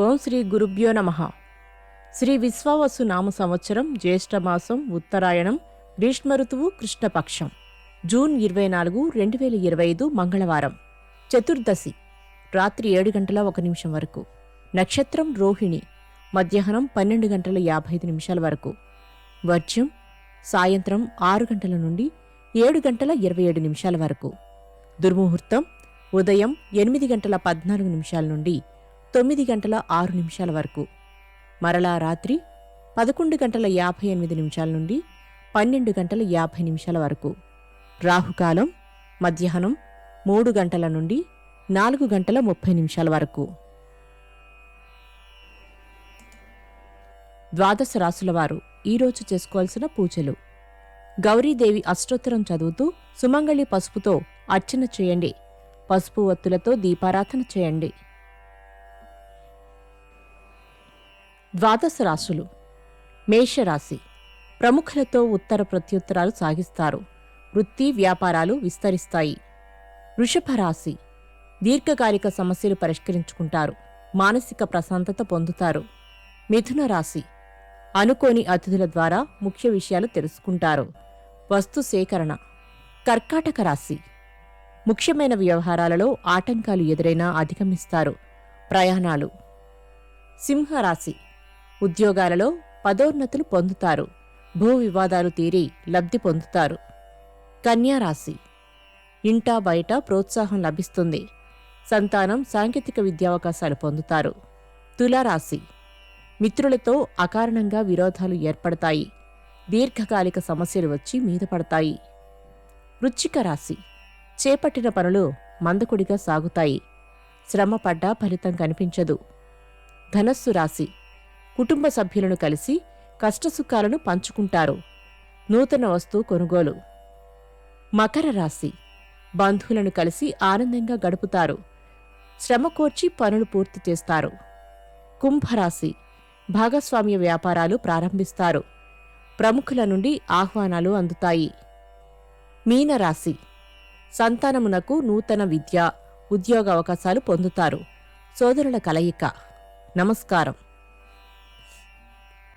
ఓం శ్రీ గురుభ్యో నమ. శ్రీ విశ్వావసు నామ సంవత్సరం జ్యేష్ఠమాసం ఉత్తరాయణం గ్రీష్మ ఋతువు కృష్ణపక్షం. జూన్ ఇరవై నాలుగు రెండు వేల ఇరవై ఐదు మంగళవారం. చతుర్దశి రాత్రి ఏడు గంటల ఒక నిమిషం వరకు. నక్షత్రం రోహిణి మధ్యాహ్నం పన్నెండు గంటల యాభై ఐదు నిమిషాల వరకు. వర్జ్యం సాయంత్రం ఆరు గంటల నుండి ఏడు గంటల ఇరవై ఏడు నిమిషాల వరకు. దుర్ముహూర్తం ఉదయం ఎనిమిది గంటల పద్నాలుగు నిమిషాల నుండి తొమ్మిది గంటల ఆరు నిమిషాల వరకు. మరలా రాత్రి పదకొండు గంటల యాభై ఎనిమిది నిమిషాల నుండి పన్నెండు గంటల యాభై నిమిషాల వరకు. రాహుకాలం మధ్యాహ్నం మూడు గంటల నుండి నాలుగు గంటల ముప్పై నిమిషాల వరకు. ద్వాదశ రాసుల వారు ఈరోజు చేసుకోవాల్సిన పూజలు. గౌరీదేవి అష్టోత్తరం చదువుతూ సుమంగళి పసుపుతో అర్చన చేయండి. పసుపు ఒత్తులతో దీపారాధన చేయండి. ద్వాదశ రాశులు. మేషరాశి. ప్రముఖులతో ఉత్తర ప్రత్యుత్తరాలు సాగిస్తారు. వృత్తి వ్యాపారాలు విస్తరిస్తాయి. వృషభ రాశి. దీర్ఘకాలిక సమస్యలు పరిష్కరించుకుంటారు. మానసిక ప్రశాంతత పొందుతారు. మిథున రాశి. అనుకోని అతిథుల ద్వారా ముఖ్య విషయాలు తెలుసుకుంటారు. వస్తు సేకరణ. కర్కాటక రాశి. ముఖ్యమైన వ్యవహారాలలో ఆటంకాలు ఎదురైనా అధిగమిస్తారు. ప్రయాణాలు. సింహరాశి. ఉద్యోగాలలో పదోన్నతులు పొందుతారు. భూ వివాదాలు తీరి లబ్ధి పొందుతారు. కన్యారాశి ఇంటా బయట ప్రోత్సాహం లభిస్తుంది. సంతానం సాంకేతిక విద్యావకాశాలు పొందుతారు. తులారాశి. మిత్రులతో అకారణంగా విరోధాలు ఏర్పడతాయి. దీర్ఘకాలిక సమస్యలు వచ్చి మీద పడతాయి. వృచ్చిక రాశి. చేపట్టిన పనులు మందకుడిగా సాగుతాయి. శ్రమపడ్డా ఫలితం కనిపించదు. ధనస్సు రాశి. కుటుంబ సభ్యులను కలిసి కష్టసుఖాలను పంచుకుంటారు. నూతన వస్తువు కొనుగోలు. మకర రాశి. బంధువులను కలిసి ఆనందంగా గడుపుతారు. శ్రమ కోర్చి పనులు పూర్తి చేస్తారు. కుంభరాశి. భాగస్వామ్య వ్యాపారాలు ప్రారంభిస్తారు. ప్రముఖుల నుండి ఆహ్వానాలు అందుతాయి. మీనరాశి. సంతానమునకు నూతన విద్య ఉద్యోగ అవకాశాలు పొందుతారు. సోదరుల కలయిక. నమస్కారం.